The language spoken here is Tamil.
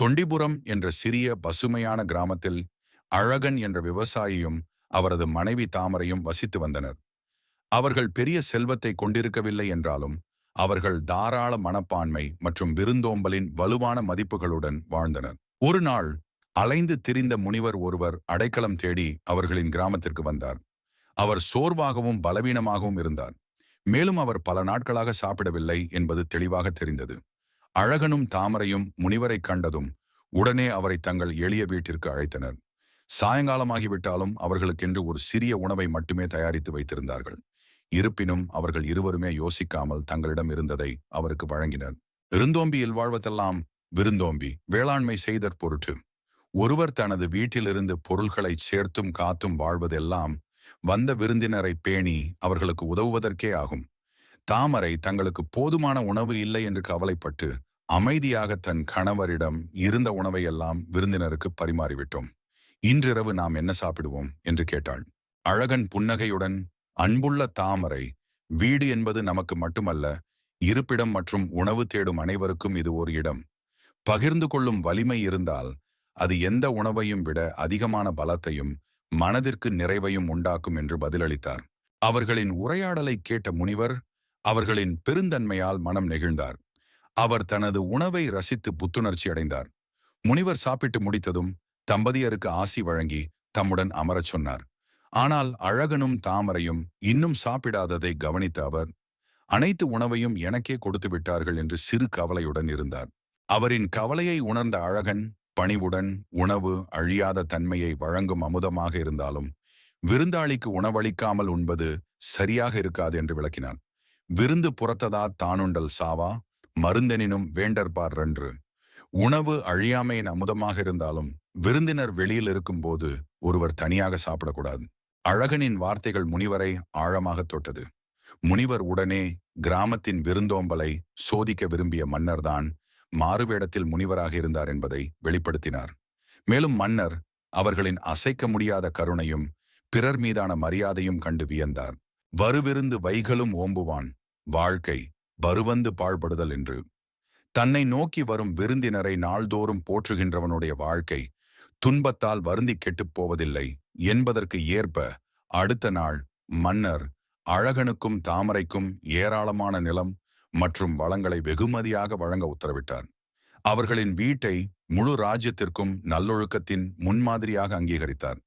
தொண்டிபுரம் என்ற சிறிய பசுமையான கிராமத்தில் அழகன் என்ற விவசாயியும் அவரது மனைவி தாமரையும் வசித்து வந்தனர். அவர்கள் பெரிய செல்வத்தை கொண்டிருக்கவில்லை என்றாலும் அவர்கள் தாராள மனப்பான்மை மற்றும் விருந்தோம்பலின் வலுவான மதிப்புகளுடன் வாழ்ந்தனர். ஒரு நாள் அலைந்து திரிந்த முனிவர் ஒருவர் அடைக்கலம் தேடி அவர்களின் கிராமத்திற்கு வந்தார். அவர் சோர்வாகவும் பலவீனமாகவும் இருந்தார். மேலும் அவர் பல நாட்களாக சாப்பிடவில்லை என்பது தெளிவாக தெரிந்தது. அழகனும் தாமரையும் முனிவரை கண்டதும் உடனே அவரை தங்கள் எளிய வீட்டிற்கு அழைத்தனர். சாயங்காலமாகிவிட்டாலும் அவர்களுக்கென்று ஒரு சிறிய உணவை மட்டுமே தயாரித்து வைத்திருந்தார்கள். இருப்பினும் அவர்கள் இருவருமே யோசிக்காமல் தங்களிடம் இருந்ததை அவருக்கு வழங்கினர். விருந்தோம்பியில் வாழ்வதெல்லாம் விருந்தோம்பி வேளாண்மை செய்தற் பொருட்டு. ஒருவர் தனது வீட்டிலிருந்து பொருள்களை சேர்த்தும் காத்தும் வாழ்வதெல்லாம் வந்த விருந்தினரை பேணி அவர்களுக்கு உதவுவதற்கே ஆகும். தாமரை தங்களுக்கு போதுமான உணவு இல்லை என்று கவலைப்பட்டு அமைதியாக தன் கணவரிடம் இருந்த உணவையெல்லாம் விருந்தினருக்கு பரிமாறிவிட்டோம். இன்றிரவு நாம் என்ன சாப்பிடுவோம்? என்று கேட்டாள். அழகன் புன்னகையுடன் அன்புள்ள தாமரை வீடு என்பது நமக்கு மட்டுமல்ல இருப்பிடம் மற்றும் உணவு தேடும் அனைவருக்கும் இது ஒரு இடம். பகிர்ந்து கொள்ளும் வலிமை இருந்தால் அது எந்த உணவையும் விட அதிகமான பலத்தையும் மனதிற்கு நிறைவையும் உண்டாக்கும் என்று பதிலளித்தார். அவர்களின் உரையாடலை கேட்ட முனிவர் அவர்களின் பெருந்தன்மையால் மனம் நெகிழ்ந்தார். அவர் தனது உணவை ரசித்து புத்துணர்ச்சி அடைந்தார். முனிவர் சாப்பிட்டு முடித்ததும் தம்பதியருக்கு ஆசி வழங்கி தம்முடன் அமரச் சொன்னார். ஆனால் அழகனும் தாமரையும் இன்னும் சாப்பிடாததை கவனித்த அவர் அனைத்து உணவையும் எனக்கே கொடுத்து விட்டார்கள் என்று சிறு கவலையுடன் இருந்தார். அவரின் கவலையை உணர்ந்த அழகன் பணிவுடன் உணவு அழியாத தன்மையை வழங்கும் அமுதமாக இருந்தாலும் விருந்தாளிக்கு உணவளிக்காமல் உண்பது சரியாக இருக்காது என்று விளக்கினார். விருந்து புறத்ததா தானுண்டல் சாவா? மருந்தெனினும் வேண்டற்பார் ரன்று உணவு அழியாமையின் அமுதமாக இருந்தாலும் விருந்தினர் வெளியில் இருக்கும்போது ஒருவர் தனியாக சாப்பிடக்கூடாது. அழகனின் வார்த்தைகள் முனிவரை ஆழமாக தொட்டது. முனிவர் உடனே கிராமத்தின் விருந்தோம்பலை சோதிக்க விரும்பிய மன்னர்தான் மாறுவேடத்தில் முனிவராக இருந்தார் என்பதை வெளிப்படுத்தினார். மேலும் மன்னர் அவர்களின் அசைக்க முடியாத கருணையும் பிறர் மீதான மரியாதையும் கண்டு வியந்தார். வருவிருந்து வைகளும் ஓம்புவான். வாழ்க்கை பருவந்து பாழ்படுதல் என்று. தன்னை நோக்கி வரும் விருந்தினரை நாள்தோறும் போற்றுகின்றவனுடைய வாழ்க்கை துன்பத்தால் வருந்தி கெட்டுப் போவதில்லை என்பதற்கு ஏற்ப அடுத்த நாள் மன்னர் அழகனுக்கும் தாமரைக்கும் ஏராளமான நிலம் மற்றும் வளங்களை வெகுமதியாக வழங்க உத்தரவிட்டார். அவர்களின் வீட்டை முழு ராஜ்யத்திற்கும் நல்லொழுக்கத்தின் முன்மாதிரியாக அங்கீகரித்தார்.